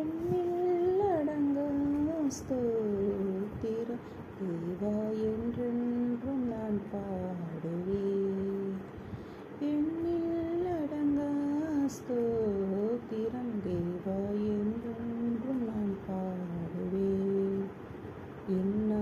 எண்ணில் அடங்கா ஸ்தோத்திரம். தேவா என்றென்றும் நான் பாடுவேன். எண்ணில் அடங்கா ஸ்தோத்திரம். தேவா என்றென்றும் நான் பாடுவேன். என்ன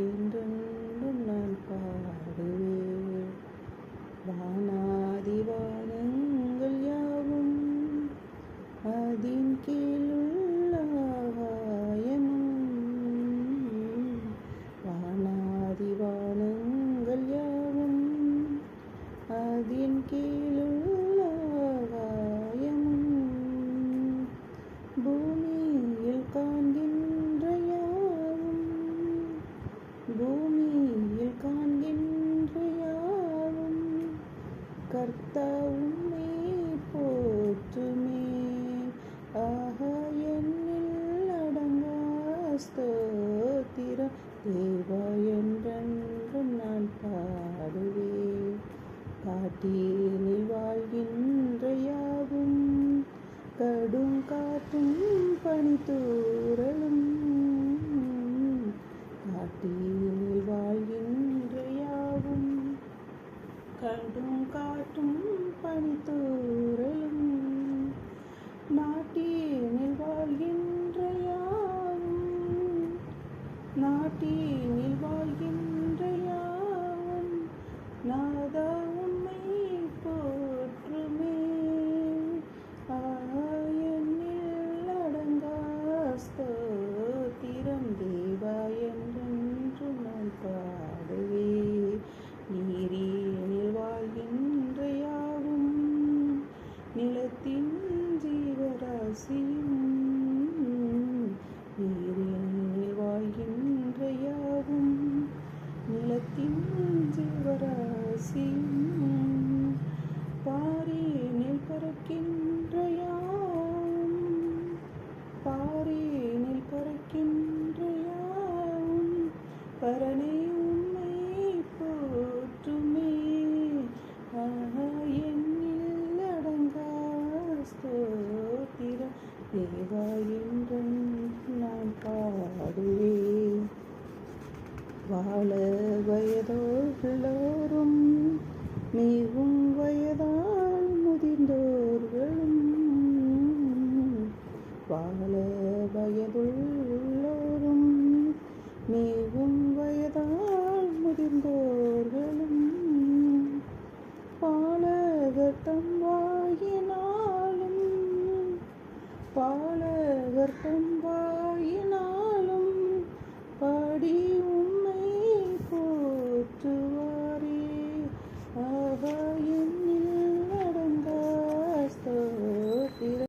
என்றென்றும் நான் பாடுவேன். வானாதிவானங்கள் யாவும் அதின் கீழுள்ள ஆகாயமும் வானாதி யாவும் அதின் கீழுள்ள ஆகாயமும் பூமியில் காண்கின்ற யாவும் பூமியில் காண்கின்ற யாவும் கர்த்தா உம்மை போற்றுமே ஆஹா என்னில் அடங்கா ஸ்தோத்திரம் தேவா என்றென்றும் நான் பாடுவேன் காட்டினில் வாழ்கின்ற யாவும் கடும் காற்றும் பனித்தூரலும் காட்டினில் வாழ்கின்ற யாவும் கடும் காற்றும் பனித்தூரலும் நாட்டினில் வாழ்கின்ற யாவும் நாட்டினில் வாழ்கின்ற ஜீவராசியும் பாரினில் பறக்கின்ற யாவும் பாரினில் பறக்கின்ற யாவும் பரனை உண்மை போற்றுமே ஆஹா என்னில் அடங்கா ஸ்தோத்திரம் தேவா என்றும் நான் பாடுவேன் வாழ வயதோர்களோரும் நீவும் வயதால் முதிர்ந்தோர்களும் வாழ வயதுள்ளோரும். நீவும் வயதால் முதிர்ந்தோர்களும் பாலகர்த்தம் வாயினாலும் பாலகர்த்தம்